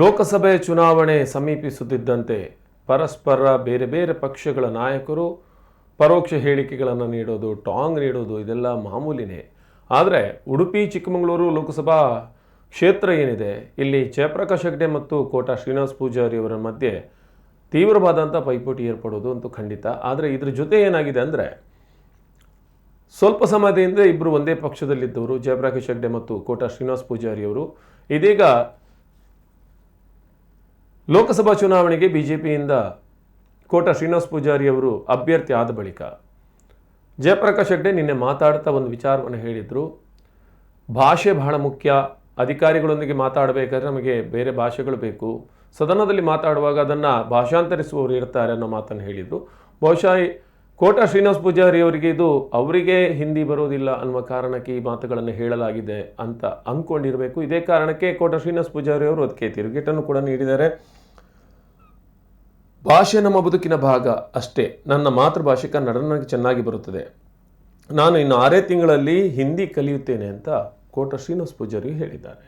ಲೋಕಸಭೆ ಚುನಾವಣೆ ಸಮೀಪಿಸುತ್ತಿದ್ದಂತೆ ಪರಸ್ಪರ ಬೇರೆ ಬೇರೆ ಪಕ್ಷಗಳ ನಾಯಕರು ಪರೋಕ್ಷ ಹೇಳಿಕೆಗಳನ್ನು ನೀಡೋದು, ಟಾಂಗ್ ನೀಡೋದು ಇದೆಲ್ಲ ಮಾಮೂಲಿನೇ. ಆದರೆ ಉಡುಪಿ, ಚಿಕ್ಕಮಗಳೂರು ಲೋಕಸಭಾ ಕ್ಷೇತ್ರ ಏನಿದೆ, ಇಲ್ಲಿ ಜಯಪ್ರಕಾಶ್ ಹೆಗ್ಡೆ ಮತ್ತು ಕೋಟಾ ಶ್ರೀನಿವಾಸ್ ಪೂಜಾರಿ ಅವರ ಮಧ್ಯೆ ತೀವ್ರವಾದಂಥ ಪೈಪೋಟಿ ಏರ್ಪಡೋದು ಅಂತೂ ಖಂಡಿತ. ಆದರೆ ಇದ್ರ ಜೊತೆ ಏನಾಗಿದೆ ಅಂದರೆ, ಸ್ವಲ್ಪ ಸಮಯದಿಂದ ಇಬ್ಬರು ಒಂದೇ ಪಕ್ಷದಲ್ಲಿದ್ದವರು, ಜಯಪ್ರಕಾಶ್ ಹೆಗ್ಡೆ ಮತ್ತು ಕೋಟಾ ಶ್ರೀನಿವಾಸ್ ಪೂಜಾರಿ ಅವರು. ಇದೀಗ ಲೋಕಸಭಾ ಚುನಾವಣೆಗೆ ಬಿಜೆಪಿಯಿಂದ ಕೋಟ ಶ್ರೀನಿವಾಸ ಪೂಜಾರಿ ಅವರು ಅಭ್ಯರ್ಥಿ ಆದ ಬಳಿಕ ಜಯಪ್ರಕಾಶ್ ಹೆಗ್ಡೆ ನಿನ್ನೆ ಮಾತಾಡ್ತಾ ಒಂದು ವಿಚಾರವನ್ನು ಹೇಳಿದರು. ಭಾಷೆ ಬಹಳ ಮುಖ್ಯ. ಅಧಿಕಾರಿಗಳೊಂದಿಗೆ ಮಾತಾಡಬೇಕಾದ್ರೆ ನಮಗೆ ಬೇರೆ ಭಾಷೆಗಳು ಬೇಕು. ಸದನದಲ್ಲಿ ಮಾತಾಡುವಾಗ ಅದನ್ನು ಭಾಷಾಂತರಿಸುವವರು ಇರ್ತಾರೆ ಅನ್ನೋ ಮಾತನ್ನು ಹೇಳಿದರು. ಬಹುಶಃ ಕೋಟಾ ಶ್ರೀನಿವಾಸ ಪೂಜಾರಿ ಅವರಿಗೆ ಇದು ಅವರಿಗೆ ಹಿಂದಿ ಬರೋದಿಲ್ಲ ಅನ್ನುವ ಕಾರಣಕ್ಕೆ ಈ ಮಾತುಗಳನ್ನು ಹೇಳಲಾಗಿದೆ ಅಂತ ಅಂದ್ಕೊಂಡಿರಬೇಕು. ಇದೇ ಕಾರಣಕ್ಕೆ ಕೋಟಾ ಶ್ರೀನಿವಾಸ ಪೂಜಾರಿ ಅವರು ಅದಕ್ಕೆ ತಿರುಗೇಟನ್ನು ಕೂಡ ನೀಡಿದ್ದಾರೆ. ಭಾಷೆ ನಮ್ಮ ಬದುಕಿನ ಭಾಗ ಅಷ್ಟೇ. ನನ್ನ ಮಾತೃಭಾಷೆ ಕನ್ನಡ ನನಗೆ ಚೆನ್ನಾಗಿ ಬರುತ್ತದೆ. ನಾನು ಇನ್ನು ಆರೇ ತಿಂಗಳಲ್ಲಿ ಹಿಂದಿ ಕಲಿಯುತ್ತೇನೆ ಅಂತ ಕೋಟ ಶ್ರೀನಿವಾಸ ಪೂಜಾರಿ ಹೇಳಿದ್ದಾರೆ.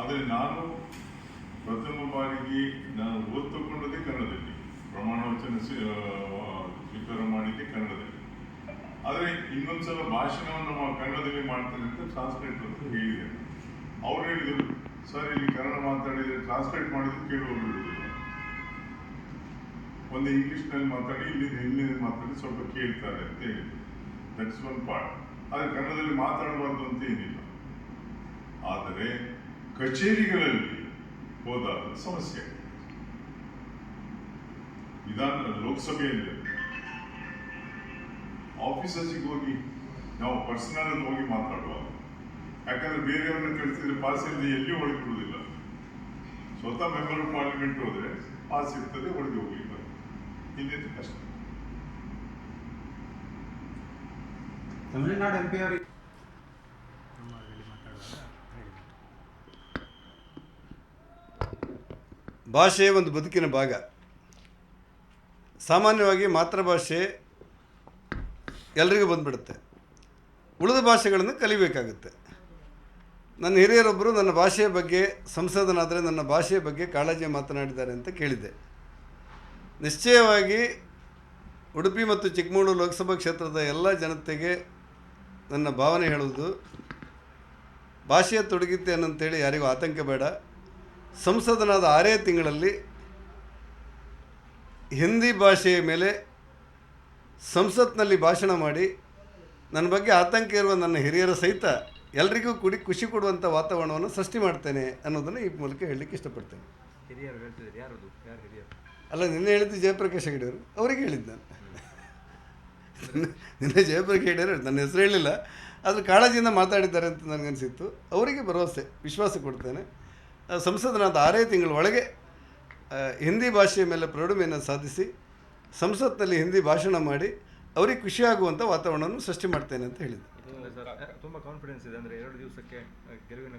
ಆದರೆ ನಾನು ಬಾರಿಗೆ ನಾನು ಓದ್ತುಕೊಂಡದೇ ಕನ್ನಡದಲ್ಲಿ. ಪ್ರಮಾಣ ವಚನ ಸ್ವೀಕಾರ ಮಾಡಿದ್ದೆ ಕನ್ನಡದಲ್ಲಿ. ಆದರೆ ಇನ್ನೊಂದ್ಸಲ ಭಾಷಣವನ್ನು ಕನ್ನಡದಲ್ಲಿ ಮಾಡ್ತೇನೆ ಅಂತ ಟ್ರಾನ್ಸ್ಲೇಟರ್ ಅಂತ ಹೇಳಿದೆ. ಅವ್ರು ಹೇಳಿದರು, ಸರ್, ಇಲ್ಲಿ ಕನ್ನಡ ಮಾತಾಡಿದರೆ ಟ್ರಾನ್ಸ್ಲೇಟ್ ಮಾಡಿದ್ರೆ ಇರುವುದಿಲ್ಲ ಒಂದು ಇಂಗ್ಲಿಷ್ನಲ್ಲಿ ಮಾತಾಡಿ ಇಲ್ಲಿ ಹಿಂದಿನಲ್ಲಿ ಮಾತಾಡಿ ಸ್ವಲ್ಪ ಕೇಳ್ತಾರೆ ಅಂತ ಹೇಳಿದ್ರು. ದಟ್ಸ್ ಒನ್ ಪಾರ್ಟ್ ಆದರೆ ಕನ್ನಡದಲ್ಲಿ ಮಾತಾಡಬಾರ್ದು ಅಂತ ಏನಿಲ್ಲ. ಆದರೆ ಕಚೇರಿಗಳಲ್ಲಿ ಹೋದಾಗ ಸಮಸ್ಯೆ. ವಿಧಾನ ಲೋಕಸಭೆಯಲ್ಲಿ ಆಫೀಸರ್ಸಿಗೆ ಹೋಗಿ ನಾವು ಪರ್ಸನಲ್ ಅಲ್ಲಿ ಹೋಗಿ ಮಾತಾಡುವ. ಯಾಕಂದ್ರೆ ಬೇರೆಯವ್ರನ್ನ ಕಳಿಸಿದ್ರೆ ಪಾಸ್ ಇಲ್ಲದೆ ಎಲ್ಲಿಯೂ ಒಳಗೆ ಬಿಡುವುದಿಲ್ಲ ಸ್ವತಃ ಮೆಂಬರ್ ಆಫ್ ಪಾರ್ಲಿಮೆಂಟ್ ಹೋದ್ರೆ ಪಾಸ್ ಇರ್ತದೆ, ಒಳಗೆ ಹೋಗ್ಲಿಲ್ಲ. ಇಲ್ಲಿ ಕಷ್ಟ ತಮಿಳುನಾಡು ಎಂ ಪಿ ಅವರಿಗೆ ಭಾಷೆ ಒಂದು ಬದುಕಿನ ಭಾಗ. ಸಾಮಾನ್ಯವಾಗಿ ಮಾತೃಭಾಷೆ ಎಲ್ರಿಗೂ ಬಂದ್ಬಿಡುತ್ತೆ. ಉಳಿದ ಭಾಷೆಗಳನ್ನು ಕಲಿಬೇಕಾಗುತ್ತೆ. ನನ್ನ ಹಿರಿಯರೊಬ್ಬರು ನನ್ನ ಭಾಷೆಯ ಬಗ್ಗೆ ಸಂಸದನಾದರೆ ನನ್ನ ಭಾಷೆಯ ಬಗ್ಗೆ ಕಾಳಜಿ ಮಾತನಾಡಿದ್ದಾರೆ ಅಂತ ಕೇಳಿದ್ದೆ. ನಿಶ್ಚಯವಾಗಿ ಉಡುಪಿ ಮತ್ತು ಚಿಕ್ಕಮಗಳೂರು ಲೋಕಸಭಾ ಕ್ಷೇತ್ರದ ಎಲ್ಲ ಜನತೆಗೆ ನನ್ನ ಭಾವನೆ ಹೇಳುವುದು, ಭಾಷೆಯ ತೊಡಗಿತ್ತೇನಂತೇಳಿ ಯಾರಿಗೂ ಆತಂಕ ಬೇಡ. ಸಂಸದನಾದ ಆರೇ ತಿಂಗಳಲ್ಲಿ ಹಿಂದಿ ಭಾಷೆಯ ಮೇಲೆ ಸಂಸತ್ನಲ್ಲಿ ಭಾಷಣ ಮಾಡಿ ನನ್ನ ಬಗ್ಗೆ ಆತಂಕ ಇರುವ ನನ್ನ ಹಿರಿಯರ ಸಹಿತ ಎಲ್ರಿಗೂ ಕುಡಿ ಖುಷಿ ಕೊಡುವಂಥ ವಾತಾವರಣವನ್ನು ಸೃಷ್ಟಿ ಮಾಡ್ತೇನೆ ಅನ್ನೋದನ್ನು ಈ ಮೂಲಕ ಹೇಳಲಿಕ್ಕೆ ಇಷ್ಟಪಡ್ತೇನೆ. ಅಲ್ಲ ನಿನ್ನೆ ಹೇಳಿದ್ದು ಜಯಪ್ರಕಾಶ್ ಹೆಗಡೆಯವರು ಅವರಿಗೆ ಹೇಳಿದ್ದು ನಾನು. ನಿನ್ನೆ- ಜಯಪ್ರಕಾಶ್ ಹೆಗಡೆಯವರು ನನ್ನ ಹೆಸರು ಹೇಳಿಲ್ಲ. ಆದರೆ ಕಾಳಜಿಯಿಂದ ಮಾತಾಡಿದ್ದಾರೆ ಅಂತ ನನಗನ್ಸಿತ್ತು. ಅವರಿಗೆ ಭರವಸೆ ವಿಶ್ವಾಸ ಕೊಡ್ತೇನೆ. ಸಂಸದನಾದ ಆರೇ ತಿಂಗಳ ಒಳಗೆ ಹಿಂದಿ ಭಾಷೆಯ ಮೇಲೆ ಪ್ರೌಢಮೆಯನ್ನು ಸಾಧಿಸಿ ಸಂಸತ್ನಲ್ಲಿ ಹಿಂದಿ ಭಾಷಣ ಮಾಡಿ ಅವರಿಗೆ ಖುಷಿಯಾಗುವಂಥ ವಾತಾವರಣವನ್ನು ಸೃಷ್ಟಿ ಮಾಡ್ತೇನೆ ಅಂತ ಹೇಳಿದ್ದು ತುಂಬ ಕಾನ್ಫಿಡೆನ್ಸ್ ಇದೆ ಅಂದರೆ ಎರಡು ದಿವಸಕ್ಕೆ ಗೆಲುವಿನ